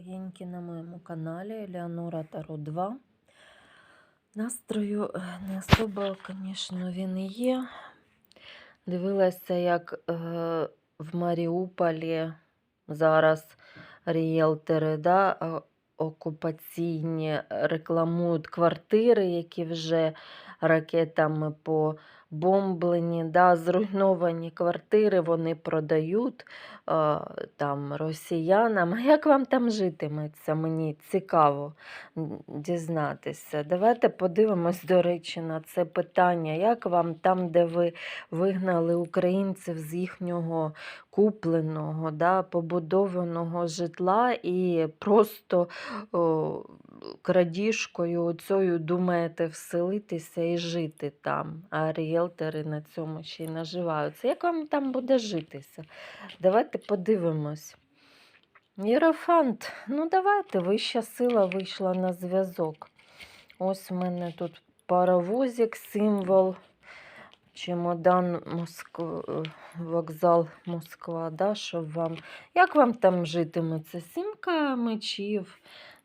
Дорогенькі на моєму каналі Елеонора Таро 2. Настрою е, не особо, звісно, він і є. Дивилася, як е, в Маріуполі зараз ріелтори да, е, окупаційні рекламують квартири, які вже ракетами побомблені, да, зруйновані квартири вони продають е, там росіянам. Як вам там житиметься? Мені цікаво дізнатися. Давайте подивимось, до речі, на це питання. Як вам там, де ви вигнали українців з їхнього купленого, да, побудованого житла і просто о, крадіжкою цією думаєте вселитися і жити там, а ріелтори на цьому ще й наживаються. Як вам там буде житися? Давайте подивимось. Єрофант, ну давайте, вища сила вийшла на зв'язок. Ось в мене тут паровозик, символ, чемодан Москва, вокзал Москва, да, щоб вам. Як вам там житиметься? Сімка мечів.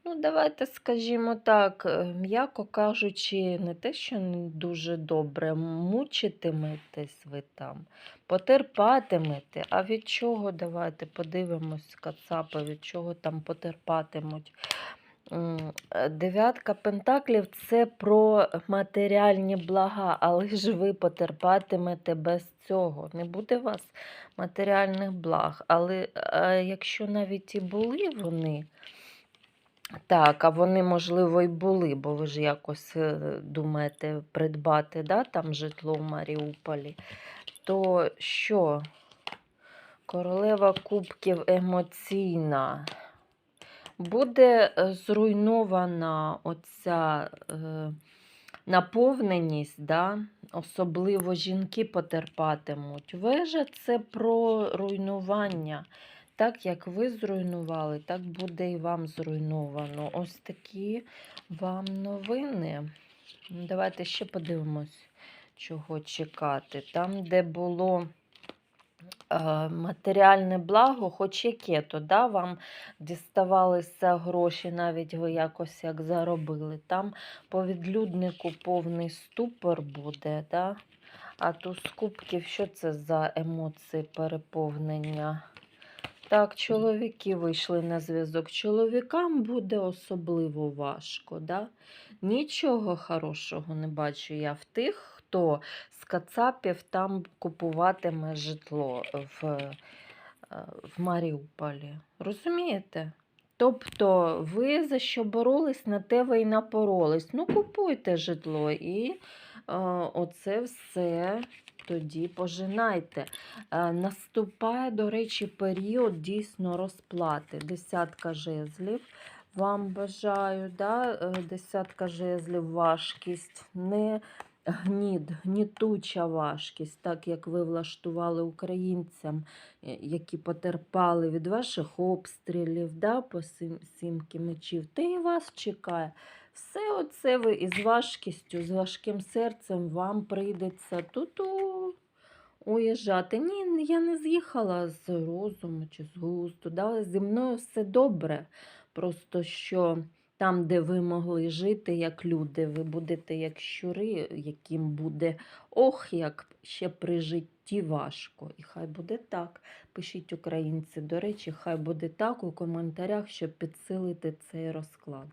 Ну, давайте скажімо так, е, м'яко кажучи, не те, що не дуже добре, мучитиметесь ви там, потерпатимете. А від чого давайте подивимось, Кацапа, від чого там потерпатимуть. Е, Дев'ятка пентаклів це про матеріальні блага, але ж ви потерпатимете без цього. Не буде у вас матеріальних благ. Але е, якщо навіть і були вони, так, а вони, можливо, і були, бо ви ж якось е, думаєте придбати да, там житло в Маріуполі, то що? Королева кубків емоційна. Буде е, зруйнована оця е, наповненість, да? особливо жінки потерпатимуть. Вежа це про руйнування. Так як ви зруйнували, так буде і вам зруйновано. Ось такі вам новини. Давайте ще подивимось, чого чекати. Там, де було е, матеріальне благо, хоч яке то, да, вам діставалися гроші, навіть ви якось як заробили. Там по відлюднику повний ступор буде. Да? А туз кубків, що це за емоції переповнення? Так, чоловіки вийшли на зв'язок. Чоловікам буде особливо важко. Да? Нічого хорошого не бачу я в тих, хто з Кацапів там купуватиме житло в, е, в Маріуполі. Розумієте? Тобто ви за що боролись, на те ви й напоролись. Ну, купуйте житло і е, оце все тоді пожинайте. Е, Наступає, до речі, період дійсно розплати. Десятка жезлів. Вам бажаю, да? е, десятка жезлів, важкість, не гніт, гнітуча важкість, так як ви влаштували українцям, е, які потерпали від ваших обстрілів, да, по сім- сімки мечів, та і вас чекає. Все оце ви із важкістю, з важким серцем вам прийдеться тут уїжджати. Ні, я не з'їхала з розуму чи з густу. Да? Зі мною все добре. Просто що там, де ви могли жити як люди, ви будете як щури, яким буде ох, як ще при житті важко. І хай буде так. Пишіть українці, до речі, хай буде так у коментарях, щоб підсилити цей розклад.